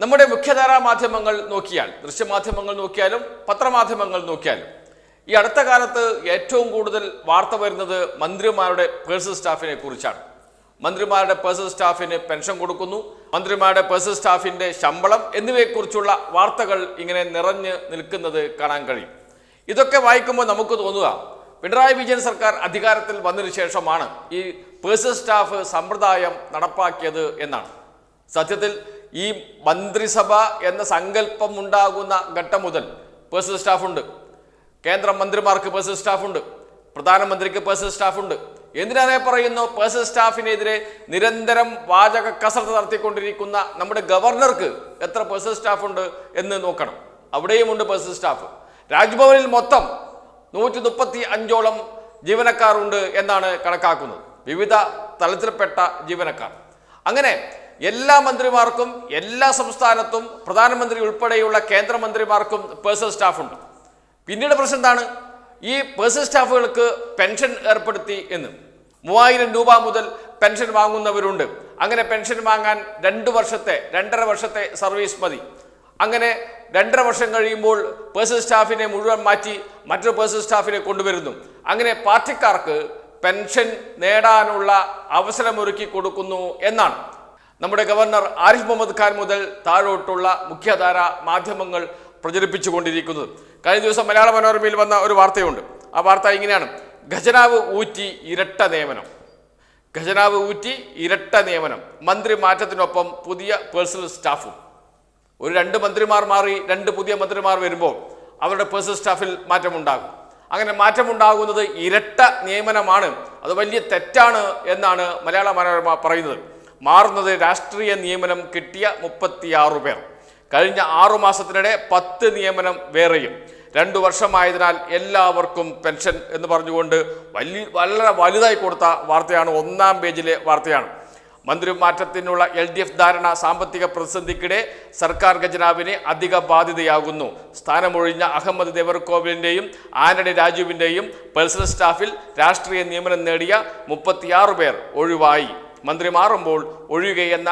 നമ്മുടെ മുഖ്യധാരാ മാധ്യമങ്ങൾ നോക്കിയാൽ ദൃശ്യമാധ്യമങ്ങൾ നോക്കിയാലും പത്രമാധ്യമങ്ങൾ നോക്കിയാലും ഈ അടുത്ത കാലത്ത് ഏറ്റവും കൂടുതൽ വാർത്ത വരുന്നത് മന്ത്രിമാരുടെ പേഴ്സണൽ സ്റ്റാഫിനെ കുറിച്ചാണ്. മന്ത്രിമാരുടെ പേഴ്സണൽ സ്റ്റാഫിന് പെൻഷൻ കൊടുക്കുന്നു മന്ത്രിമാരുടെ പേഴ്സണൽ സ്റ്റാഫിന്റെ ശമ്പളം എന്നിവയെക്കുറിച്ചുള്ള വാർത്തകൾ ഇങ്ങനെ നിറഞ്ഞു നിൽക്കുന്നത് കാണാൻ കഴിയും. ഇതൊക്കെ വായിക്കുമ്പോൾ നമുക്ക് തോന്നുക പിണറായി വിജയൻ സർക്കാർ അധികാരത്തിൽ വന്നതിന് ശേഷമാണ് ഈ പേഴ്സണൽ സ്റ്റാഫ് സമ്പ്രദായം നടപ്പാക്കിയത് എന്നാണ്. സത്യത്തിൽ ഈ മന്ത്രിസഭ എന്ന സങ്കല്പം ഉണ്ടാകുന്ന ഘട്ടം മുതൽ പേഴ്സണൽ സ്റ്റാഫുണ്ട് കേന്ദ്ര മന്ത്രിമാർക്ക് പേഴ്സണൽ സ്റ്റാഫുണ്ട് പ്രധാനമന്ത്രിക്ക് പേഴ്സണൽ സ്റ്റാഫുണ്ട് എന്തിനേറെ പറയുന്നു? പേഴ്സണൽ സ്റ്റാഫിനെതിരെ നിരന്തരം വാചക കസർത്ത് നടത്തിക്കൊണ്ടിരിക്കുന്ന നമ്മുടെ ഗവർണർക്ക് എത്ര പേഴ്സണൽ സ്റ്റാഫുണ്ട് എന്ന് നോക്കണം. അവിടെയുമുണ്ട് പേഴ്സണൽ സ്റ്റാഫ് രാജ്ഭവനിൽ മൊത്തം നൂറ്റി മുപ്പത്തി അഞ്ചോളം ജീവനക്കാരുണ്ട് എന്നാണ് കണക്കാക്കുന്നത്. വിവിധ തലത്തിൽപ്പെട്ട ജീവനക്കാർ. അങ്ങനെ എല്ലാ മന്ത്രിമാർക്കും എല്ലാ സംസ്ഥാനത്തും പ്രധാനമന്ത്രി ഉൾപ്പെടെയുള്ള കേന്ദ്രമന്ത്രിമാർക്കും പേഴ്സണൽ സ്റ്റാഫുണ്ട് പിന്നീട് പ്രശ്നം എന്താണ്? ഈ പേഴ്സണൽ സ്റ്റാഫുകൾക്ക് പെൻഷൻ ഏർപ്പെടുത്തി എന്ന്. മൂവായിരം രൂപ മുതൽ പെൻഷൻ വാങ്ങുന്നവരുണ്ട്. അങ്ങനെ പെൻഷൻ വാങ്ങാൻ രണ്ട് വർഷത്തെ രണ്ടര വർഷത്തെ സർവീസ് മതി. അങ്ങനെ രണ്ടര വർഷം കഴിയുമ്പോൾ പേഴ്സണൽ സ്റ്റാഫിനെ മുഴുവൻ മാറ്റി മറ്റൊരു പേഴ്സണൽ സ്റ്റാഫിനെ കൊണ്ടുവരുന്നു. അങ്ങനെ പാർട്ടിക്കാർക്ക് പെൻഷൻ നേടാനുള്ള അവസരമൊരുക്കി കൊടുക്കുന്നു എന്നാണ്. നമ്മുടെ ഗവർണർ ആരിഫ് മുഹമ്മദ് ഖാൻ മുതൽ താഴോട്ടുള്ള മുഖ്യധാര മാധ്യമങ്ങൾ പ്രചരിപ്പിച്ചുകൊണ്ടിരിക്കുന്നത്. കഴിഞ്ഞ ദിവസം മലയാള മനോരമയിൽ വന്ന ഒരു വാർത്തയുണ്ട്. ആ വാർത്ത ഇങ്ങനെയാണ്. ഖജനാവ് ഊറ്റി ഇരട്ട നിയമനം. ഖജനാവ് ഊറ്റി ഇരട്ട നിയമനം. മന്ത്രി മാറ്റത്തിനൊപ്പം പുതിയ പേഴ്സണൽ സ്റ്റാഫും. ഒരു രണ്ട് മന്ത്രിമാർ മാറി രണ്ട് പുതിയ മന്ത്രിമാർ വരുമ്പോൾ അവരുടെ പേഴ്സണൽ സ്റ്റാഫിൽ മാറ്റമുണ്ടാകും. അങ്ങനെ മാറ്റമുണ്ടാകുന്നത് ഇരട്ട നിയമനമാണ്. അത് വലിയ തെറ്റാണ് എന്നാണ് മലയാള മനോരമ പറയുന്നത്. മാറുന്നത് രാഷ്ട്രീയ നിയമനം കിട്ടിയ മുപ്പത്തിയാറ് പേർ. കഴിഞ്ഞ ആറു മാസത്തിനിടെ പത്ത് നിയമനം വേറെയും. രണ്ടു വർഷമായതിനാൽ എല്ലാവർക്കും പെൻഷൻ എന്ന് പറഞ്ഞുകൊണ്ട് വലിയ വളരെ വലുതായി കൊടുത്ത വാർത്തയാണ് ഒന്നാം പേജിലെ വാർത്തയാണ്. മന്ത്രിമാറ്റത്തിനുള്ള എൽ ഡി എഫ് ധാരണ സാമ്പത്തിക പ്രതിസന്ധിക്കിടെ സർക്കാർ ഖജനാവിന് അധിക ബാധ്യതയാകുന്നു. സ്ഥാനമൊഴിഞ്ഞ അഹമ്മദ് ദേവർകോവിലിന്റെയും ആന്റണി രാജുവിന്റെയും പേഴ്സണൽ സ്റ്റാഫിൽ രാഷ്ട്രീയ നിയമനം നേടിയ മുപ്പത്തിയാറ് പേർ ഒഴിവായി. മന്ത്രി മാറുമ്പോൾ ഒഴിയുകയെന്ന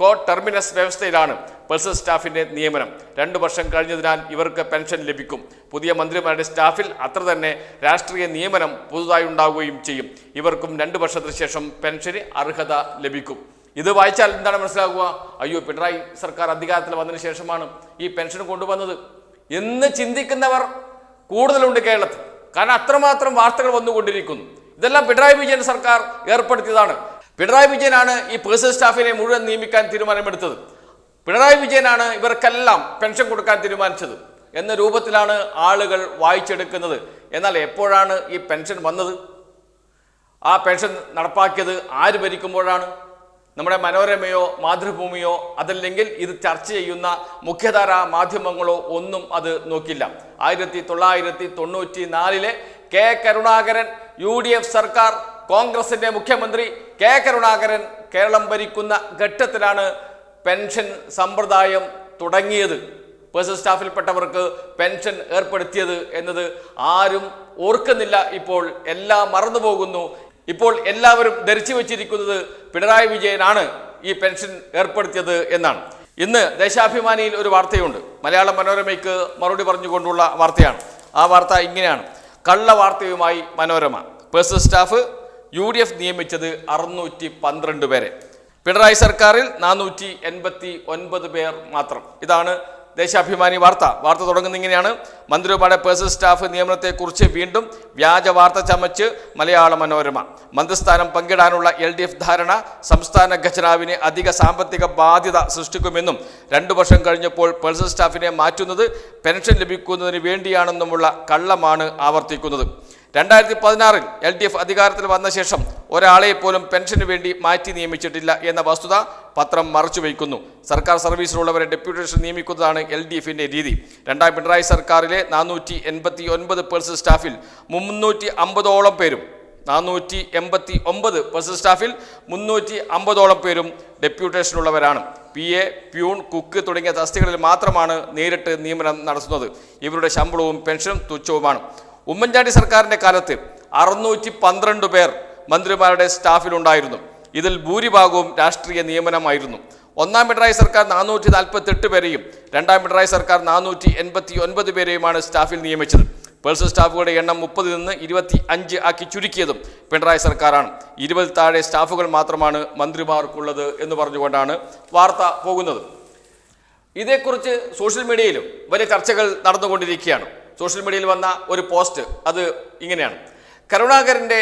കോ ടെർമിനസ് വ്യവസ്ഥയിലാണ് പേഴ്സണൽ സ്റ്റാഫിന്റെ നിയമനം. രണ്ടു വർഷം കഴിഞ്ഞതിനാൽ ഇവർക്ക് പെൻഷൻ ലഭിക്കും. പുതിയ മന്ത്രിമാരുടെ സ്റ്റാഫിൽ അത്ര തന്നെ രാഷ്ട്രീയ നിയമനം പുതുതായി ഉണ്ടാവുകയും ചെയ്യും. ഇവർക്കും രണ്ടു വർഷത്തിന് ശേഷം പെൻഷന് അർഹത ലഭിക്കും. ഇത് വായിച്ചാൽ എന്താണ് മനസ്സിലാകുക അയ്യോ പിണറായി സർക്കാർ അധികാരത്തിൽ വന്നതിന് ശേഷമാണ് ഈ പെൻഷൻ കൊണ്ടുവന്നത്. എന്ന് ചിന്തിക്കുന്നവർ കൂടുതലുണ്ട് കേരളത്തിൽ. കാരണം അത്രമാത്രം വാർത്തകൾ വന്നുകൊണ്ടിരിക്കുന്നു. ഇതെല്ലാം പിണറായി വിജയൻ സർക്കാർ ഏർപ്പെടുത്തിയതാണ്. പിണറായി വിജയനാണ് ഈ പേഴ്സണൽ സ്റ്റാഫിനെ മുഴുവൻ നിയമിക്കാൻ തീരുമാനമെടുത്തത്. പിണറായി വിജയനാണ് ഇവർക്കെല്ലാം പെൻഷൻ കൊടുക്കാൻ തീരുമാനിച്ചത് എന്ന രൂപത്തിലാണ് ആളുകൾ വായിച്ചെടുക്കുന്നത്. എന്നാൽ എപ്പോഴാണ് ഈ പെൻഷൻ വന്നത്? ആ പെൻഷൻ നടപ്പാക്കിയത് ആര് ഭരിക്കുമ്പോഴാണ്? നമ്മുടെ മനോരമയോ മാതൃഭൂമിയോ അതല്ലെങ്കിൽ ഇത് ചർച്ച ചെയ്യുന്ന മുഖ്യധാര മാധ്യമങ്ങളോ ഒന്നും അത് നോക്കില്ല. ആയിരത്തി തൊള്ളായിരത്തി തൊണ്ണൂറ്റി നാലിലെ K Karunakaran U D F സർക്കാർ കോൺഗ്രസിന്റെ മുഖ്യമന്ത്രി കെ കരുണാകരൻ കേരളം ഭരിക്കുന്ന ഘട്ടത്തിലാണ് പെൻഷൻ സമ്പ്രദായം തുടങ്ങിയത്. പേഴ്സണൽ സ്റ്റാഫിൽപ്പെട്ടവർക്ക് പെൻഷൻ ഏർപ്പെടുത്തിയത് എന്നത് ആരും ഓർക്കുന്നില്ല. ഇപ്പോൾ എല്ലാം മറന്നുപോകുന്നു ഇപ്പോൾ എല്ലാവരും ധരിച്ചു വച്ചിരിക്കുന്നത് പിണറായി വിജയനാണ് ഈ പെൻഷൻ ഏർപ്പെടുത്തിയത് എന്നാണ്. ഇന്ന് ദേശാഭിമാനിയിൽ ഒരു വാർത്തയുണ്ട്. മലയാള മനോരമയ്ക്ക് മറുപടി പറഞ്ഞുകൊണ്ടുള്ള വാർത്തയാണ്. ആ വാർത്ത ഇങ്ങനെയാണ്. കള്ള വാർത്തയുമായി Manorama. Personal staff U D F നിയമിച്ചത് അറുന്നൂറ്റി പന്ത്രണ്ട് പേരെ. പിണറായി സർക്കാരിൽ നാനൂറ്റി എൺപത്തി ഒൻപത് പേർ മാത്രം. ഇതാണ് ദേശാഭിമാനി വാർത്ത. വാർത്ത തുടങ്ങുന്ന ഇങ്ങനെയാണ്. മന്ത്രിമാരുടെ പേഴ്സണൽ സ്റ്റാഫ് നിയമനത്തെക്കുറിച്ച് വീണ്ടും വ്യാജ വാർത്ത ചമച്ച് മലയാള മനോരമ. മന്ത്രിസ്ഥാനം പങ്കിടാനുള്ള എൽ ഡി എഫ് ധാരണ സംസ്ഥാന ഖജനാവിന് അധിക സാമ്പത്തിക ബാധ്യത സൃഷ്ടിക്കുമെന്നും രണ്ടു വർഷം കഴിഞ്ഞപ്പോൾ പേഴ്സണൽ സ്റ്റാഫിനെ മാറ്റുന്നത് പെൻഷൻ ലഭിക്കുന്നതിന് വേണ്ടിയാണെന്നുമുള്ള കള്ളമാണ് ആവർത്തിക്കുന്നത്. രണ്ടായിരത്തി പതിനാറിൽ എൽ ഡി എഫ് അധികാരത്തിൽ വന്ന ശേഷം ഒരാളെ പോലും പെൻഷന് വേണ്ടി മാറ്റി നിയമിച്ചിട്ടില്ല എന്ന വസ്തുത പത്രം മറച്ചുവെക്കുന്നു സർക്കാർ സർവീസിലുള്ളവരെ ഡെപ്യൂട്ടേഷൻ നിയമിക്കുന്നതാണ് എൽ ഡി എഫിന്റെ രീതി. രണ്ടാം പിണറായി സർക്കാരിലെ നാനൂറ്റി എൺപത്തി ഒൻപത് പേഴ്സൺ സ്റ്റാഫിൽ മുന്നൂറ്റി അമ്പതോളം പേരും നാനൂറ്റി എൺപത്തി ഒമ്പത് പേഴ്സൺ സ്റ്റാഫിൽ മുന്നൂറ്റി അമ്പതോളം പേരും ഡെപ്യൂട്ടേഷനുള്ളവരാണ് പി എ പ്യൂൺ കുക്ക് തുടങ്ങിയ തസ്തികളിൽ മാത്രമാണ് നേരിട്ട് നിയമനം നടത്തുന്നത്. ഇവരുടെ ശമ്പളവും പെൻഷനും തുച്ഛവുമാണ്. ഉമ്മൻചാണ്ടി സർക്കാരിന്റെ കാലത്ത് അറുന്നൂറ്റി പന്ത്രണ്ട് പേർ മന്ത്രിമാരുടെ സ്റ്റാഫിലുണ്ടായിരുന്നു. ഇതിൽ ഭൂരിഭാഗവും രാഷ്ട്രീയ നിയമനമായിരുന്നു. ഒന്നാം പിണറായി സർക്കാർ നാനൂറ്റി നാൽപ്പത്തെട്ട് പേരെയും രണ്ടാം പിണറായി സർക്കാർ നാനൂറ്റി എൺപത്തി ഒൻപത് പേരെയുമാണ് സ്റ്റാഫിൽ നിയമിച്ചത്. പേഴ്സണൽ സ്റ്റാഫുകളുടെ എണ്ണം മുപ്പതിൽ നിന്ന് ഇരുപത്തി അഞ്ച് ആക്കി ചുരുക്കിയതും പിണറായി സർക്കാരാണ്. ഇരുപത് താഴെ സ്റ്റാഫുകൾ മാത്രമാണ് മന്ത്രിമാർക്കുള്ളത് എന്ന് പറഞ്ഞുകൊണ്ടാണ് വാർത്ത പോകുന്നത്. ഇതേക്കുറിച്ച് സോഷ്യൽ മീഡിയയിലും വലിയ ചർച്ചകൾ നടന്നുകൊണ്ടിരിക്കുകയാണ്. സോഷ്യൽ മീഡിയയിൽ വന്ന ഒരു പോസ്റ്റ് അത് ഇങ്ങനെയാണ്. കരുണാകരന്റെ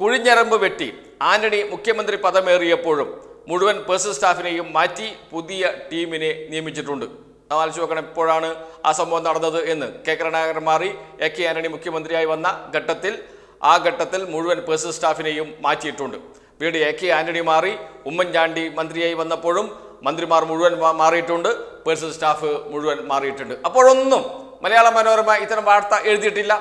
കുഴിഞ്ഞരമ്പ് വെട്ടി ആന്റണി മുഖ്യമന്ത്രി പദമേറിയപ്പോഴും മുഴുവൻ പേഴ്സണൽ സ്റ്റാഫിനെയും മാറ്റി പുതിയ ടീമിനെ നിയമിച്ചിട്ടുണ്ട്. ആലോചിച്ച് നോക്കണം എപ്പോഴാണ് ആ സംഭവം നടന്നത് എന്ന്. കെ കരുണാകരൻ മാറി എ കെ ആന്റണി മുഖ്യമന്ത്രിയായി വന്ന ഘട്ടത്തിൽ ആ ഘട്ടത്തിൽ മുഴുവൻ പേഴ്സണൽ സ്റ്റാഫിനെയും മാറ്റിയിട്ടുണ്ട്. വീട് എ കെ ആന്റണി മാറി ഉമ്മൻചാണ്ടി മന്ത്രിയായി വന്നപ്പോഴും മന്ത്രിമാർ മുഴുവൻ മാറിയിട്ടുണ്ട് പേഴ്സണൽ സ്റ്റാഫ് മുഴുവൻ മാറിയിട്ടുണ്ട്. അപ്പോഴൊന്നും മലയാള മനോരമ ഇത്തരം വാർത്ത എഴുതിയിട്ടില്ല.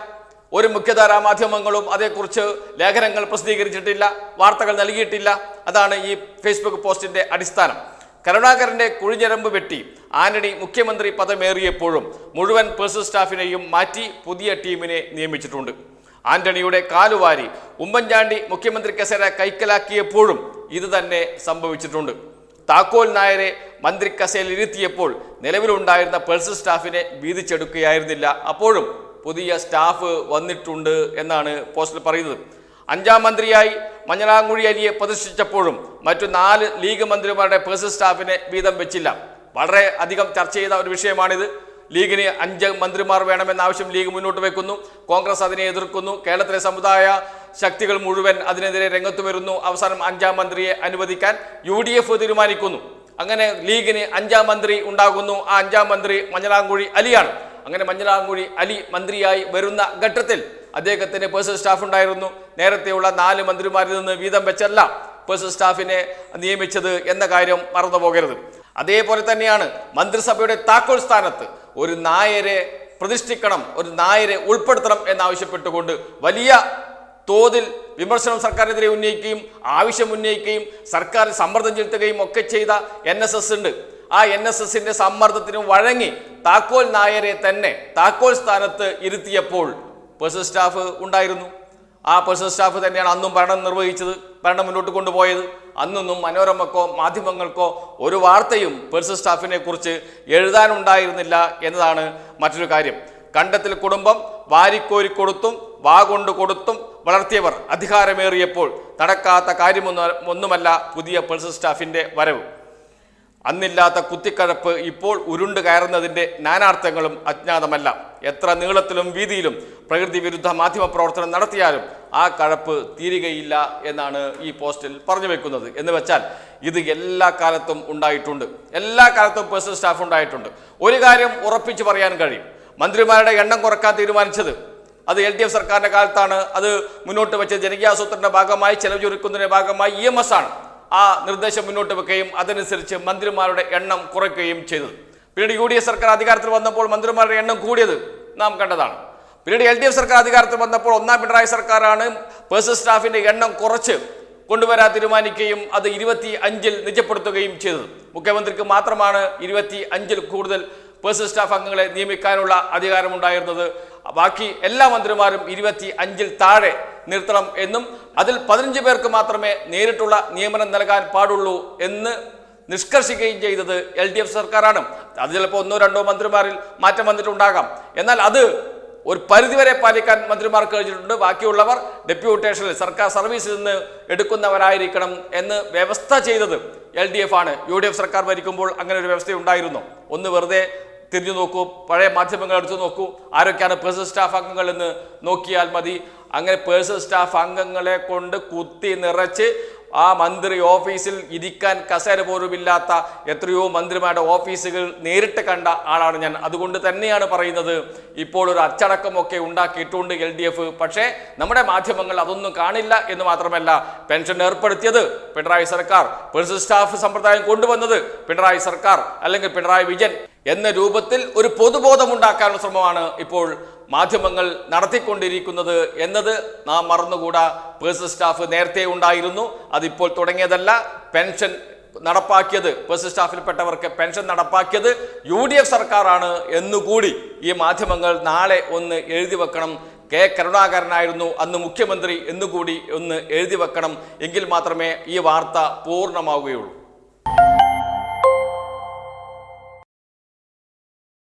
ഒരു മുഖ്യധാരാ മാധ്യമങ്ങളും അതേക്കുറിച്ച് ലേഖനങ്ങൾ പ്രസിദ്ധീകരിച്ചിട്ടില്ല വാർത്തകൾ നൽകിയിട്ടില്ല. അതാണ് ഈ ഫേസ്ബുക്ക് പോസ്റ്റിന്റെ അടിസ്ഥാനം. കരുണാകരന്റെ കുഴിഞ്ഞരമ്പ് വെട്ടി ആന്റണി മുഖ്യമന്ത്രി പദമേറിയപ്പോഴും മുഴുവൻ പേഴ്സണൽ സ്റ്റാഫിനെയും മാറ്റി പുതിയ ടീമിനെ നിയമിച്ചിട്ടുണ്ട്. ആന്റണിയുടെ കാലുവാരി ഉമ്മൻചാണ്ടി മുഖ്യമന്ത്രി കസേര കൈക്കലാക്കിയപ്പോഴും ഇത് തന്നെ സംഭവിച്ചിട്ടുണ്ട്. താക്കോൽ നായരെ മന്ത്രി കസേരയിൽ ഇരുത്തിയപ്പോൾ നിലവിലുണ്ടായിരുന്ന പേഴ്സൺ സ്റ്റാഫിനെ വീതിച്ചെടുക്കുകയായിരുന്നില്ല. അപ്പോഴും പുതിയ സ്റ്റാഫ് വന്നിട്ടുണ്ട് എന്നാണ് പോസ്റ്റിൽ പറയുന്നത്. അഞ്ചാം മന്ത്രിയായി മഞ്ഞളാങ്കുഴി അലിയെ പ്രതിഷ്ഠിച്ചപ്പോഴും മറ്റു നാല് ലീഗ് മന്ത്രിമാരുടെ പേഴ്സൺ സ്റ്റാഫിനെ വീതം വെച്ചില്ല. വളരെ അധികം ചർച്ച ചെയ്ത ഒരു വിഷയമാണിത്. ലീഗിന് അഞ്ച് മന്ത്രിമാർ വേണമെന്ന ആവശ്യം ലീഗ് മുന്നോട്ട് വെക്കുന്നു. കോൺഗ്രസ് അതിനെ എതിർക്കുന്നു. കേരളത്തിലെ സമുദായ ശക്തികൾ മുഴുവൻ അതിനെതിരെ രംഗത്ത് വരുന്നു. അവസാനം അഞ്ചാം മന്ത്രിയെ അനുവദിക്കാൻ യു ഡി എഫ് തീരുമാനിക്കുന്നു. അങ്ങനെ ലീഗിന് അഞ്ചാം മന്ത്രി ഉണ്ടാകുന്നു. ആ അഞ്ചാം മന്ത്രി മഞ്ഞളാങ്കുഴി അലിയാണ്. അങ്ങനെ മഞ്ഞളാങ്കുഴി അലി മന്ത്രിയായി വരുന്ന ഘട്ടത്തിൽ അദ്ദേഹത്തിന് പേഴ്സണൽ സ്റ്റാഫ് ഉണ്ടായിരുന്നു. നേരത്തെയുള്ള നാല് മന്ത്രിമാരിൽ നിന്ന് വീതം വെച്ചല്ല പേഴ്സണൽ സ്റ്റാഫിനെ നിയമിച്ചത് എന്ന കാര്യം മറന്നു പോകരുത്. അതേപോലെ തന്നെയാണ് മന്ത്രിസഭയുടെ താക്കോൽ സ്ഥാനത്ത് ഒരു നായരെ പ്രതിഷ്ഠിക്കണം ഒരു നായരെ ഉൾപ്പെടുത്തണം എന്നാവശ്യപ്പെട്ടുകൊണ്ട് വലിയ തോതിൽ വിമർശനം സർക്കാരിനെതിരെ ഉന്നയിക്കുകയും ആവശ്യം ഉന്നയിക്കുകയും സർക്കാർ സമ്മർദ്ദം ചെലുത്തുകയും ഒക്കെ ചെയ്ത എൻ എസ് എസ് ഉണ്ട്. ആ എൻ എസ് എസിന്റെ സമ്മർദ്ദത്തിന് വഴങ്ങി താക്കോൽ നായരെ തന്നെ താക്കോൽ സ്ഥാനത്ത് ഇരുത്തിയപ്പോൾ പേഴ്സണൽ സ്റ്റാഫ് ഉണ്ടായിരുന്നു. ആ പേഴ്സണൽ സ്റ്റാഫ് തന്നെയാണ് അന്നും ഭരണം നിർവഹിച്ചത് ഭരണം മുന്നോട്ട് കൊണ്ടുപോയത്. അന്നൊന്നും മനോരമക്കോ മാധ്യമങ്ങൾക്കോ ഒരു വാർത്തയും പേഴ്സണൽ സ്റ്റാഫിനെ കുറിച്ച് എഴുതാനുണ്ടായിരുന്നില്ല എന്നതാണ് മറ്റൊരു കാര്യം. കണ്ടത്തിൽ കുടുംബം വാരിക്കോരി കൊടുത്തും വാ കൊണ്ട് കൊടുത്തും വളർത്തിയവർ അധികാരമേറിയപ്പോൾ നടക്കാത്ത കാര്യമൊന്നും ഒന്നുമല്ല പുതിയ പേഴ്സൺ സ്റ്റാഫിന്റെ വരവ്. അന്നില്ലാത്ത കുത്തിക്കഴപ്പ് ഇപ്പോൾ ഉരുണ്ട് കയറുന്നതിന്റെ നാനാർത്ഥങ്ങളും അജ്ഞാതമല്ല. എത്ര നീളത്തിലും വീതിയിലും പ്രകൃതി വിരുദ്ധ മാധ്യമ പ്രവർത്തനം നടത്തിയാലും ആ കഴപ്പ് തീരുകയില്ല എന്നാണ് ഈ പോസ്റ്റിൽ പറഞ്ഞു വെക്കുന്നത്. എന്ന് വെച്ചാൽ ഇത് എല്ലാ കാലത്തും ഉണ്ടായിട്ടുണ്ട്. എല്ലാ കാലത്തും പേഴ്സണൽ സ്റ്റാഫ് ഉണ്ടായിട്ടുണ്ട്. ഒരു കാര്യം ഉറപ്പിച്ചു പറയാൻ കഴിയും. മന്ത്രിമാരുടെ എണ്ണം കുറയ്ക്കാൻ തീരുമാനിച്ചത് അത് എൽ ഡി എഫ് സർക്കാരിന്റെ കാലത്താണ് അത് മുന്നോട്ട് വെച്ച ജനകീയാസൂത്രത്തിന്റെ ഭാഗമായി ചെലവ് ചുരുക്കുന്നതിന്റെ ഭാഗമായി ഇ എം എസ് ആണ് ആ നിർദ്ദേശം മുന്നോട്ട് വെക്കുകയും അതനുസരിച്ച് മന്ത്രിമാരുടെ എണ്ണം കുറയ്ക്കുകയും ചെയ്തത്. പിന്നീട് യു ഡി എഫ് സർക്കാർ അധികാരത്തിൽ വന്നപ്പോൾ മന്ത്രിമാരുടെ എണ്ണം കൂടിയത് നാം കണ്ടതാണ്. പിന്നീട് എൽ ഡി എഫ് സർക്കാർ അധികാരത്തിൽ വന്നപ്പോൾ ഒന്നാം പിണറായി സർക്കാരാണ് പേഴ്സണൽ സ്റ്റാഫിന്റെ എണ്ണം കുറച്ച് കൊണ്ടുവരാൻ തീരുമാനിക്കുകയും അത് ഇരുപത്തി അഞ്ചിൽ നിജപ്പെടുത്തുകയും ചെയ്തത്. മുഖ്യമന്ത്രിക്ക് മാത്രമാണ് ഇരുപത്തി അഞ്ചിൽ കൂടുതൽ പേഴ്സണൽ സ്റ്റാഫ് അംഗങ്ങളെ നിയമിക്കാനുള്ള അധികാരമുണ്ടായിരുന്നത്. ബാക്കി എല്ലാ മന്ത്രിമാരും ഇരുപത്തി അഞ്ചിൽ താഴെ നിർത്തണം എന്നും അതിൽ പതിനഞ്ച് പേർക്ക് മാത്രമേ നേരിട്ടുള്ള നിയമനം നൽകാൻ പാടുള്ളൂ എന്ന് നിഷ്കർഷിക്കുകയും ചെയ്തത് എൽ ഡി എഫ് സർക്കാരാണ്. അത് ചിലപ്പോൾ ഒന്നോ രണ്ടോ മന്ത്രിമാരിൽ മാറ്റം വന്നിട്ടുണ്ടാകാം. എന്നാൽ അത് ഒരു പരിധിവരെ പാലിക്കാൻ മന്ത്രിമാർ കഴിഞ്ഞിട്ടുണ്ട്. ബാക്കിയുള്ളവർ ഡെപ്യൂട്ടേഷനിൽ സർക്കാർ സർവീസിൽ നിന്ന് എടുക്കുന്നവരായിരിക്കണം എന്ന് വ്യവസ്ഥ ചെയ്തത് എൽ ഡി എഫ് ആണ്. യു ഡി എഫ് സർക്കാർ ഭരിക്കുമ്പോൾ അങ്ങനെ ഒരു വ്യവസ്ഥ ഉണ്ടായിരുന്നു ഒന്ന് വെറുതെ തിരിഞ്ഞു നോക്കൂ പഴയ മാധ്യമങ്ങൾ എടുത്തു നോക്കൂ. ആരൊക്കെയാണ് പേഴ്സണൽ സ്റ്റാഫ് അംഗങ്ങൾ എന്ന് നോക്കിയാൽ മതി. അങ്ങനെ പേഴ്സണൽ സ്റ്റാഫ് അംഗങ്ങളെ കൊണ്ട് കുത്തി നിറച്ച് ആ മന്ത്രി ഓഫീസിൽ ഇരിക്കാൻ കസേര പോലുമില്ലാത്ത എത്രയോ മന്ത്രിമാരുടെ ഓഫീസുകൾ നേരിട്ട് കണ്ട ആളാണ് ഞാൻ. അതുകൊണ്ട് തന്നെയാണ് പറയുന്നത് ഇപ്പോൾ ഒരു അച്ചടക്കമൊക്കെ ഉണ്ടാക്കിയിട്ടുണ്ട് എൽ ഡി എഫ്. പക്ഷേ നമ്മുടെ മാധ്യമങ്ങൾ അതൊന്നും കാണില്ല എന്ന് മാത്രമല്ല പെൻഷൻ ഏർപ്പെടുത്തിയത് പിണറായി സർക്കാർ പേഴ്സണൽ സ്റ്റാഫ് സമ്പ്രദായം കൊണ്ടുവന്നത് പിണറായി സർക്കാർ അല്ലെങ്കിൽ പിണറായി വിജയൻ. എന്ന രൂപത്തിൽ ഒരു പൊതുബോധം ഉണ്ടാക്കാനുള്ള ശ്രമമാണ് ഇപ്പോൾ മാധ്യമങ്ങൾ നടത്തിക്കൊണ്ടിരിക്കുന്നത് എന്നത് നാം മറന്നുകൂടാ. പേഴ്സണൽ സ്റ്റാഫ് നേരത്തെ ഉണ്ടായിരുന്നു അതിപ്പോൾ തുടങ്ങിയതല്ല. പെൻഷൻ നടപ്പാക്കിയത് പേഴ്സണൽ സ്റ്റാഫിൽപ്പെട്ടവർക്ക് പെൻഷൻ നടപ്പാക്കിയത് യു ഡി എഫ് സർക്കാരാണ് എന്നുകൂടി ഈ മാധ്യമങ്ങൾ നാളെ ഒന്ന് എഴുതി വെക്കണം. കെ കരുണാകരനായിരുന്നു അന്ന് മുഖ്യമന്ത്രി എന്നുകൂടി ഒന്ന് എഴുതി വെക്കണം. എങ്കിൽ മാത്രമേ ഈ വാർത്ത പൂർണമാവുകയുള്ളൂ.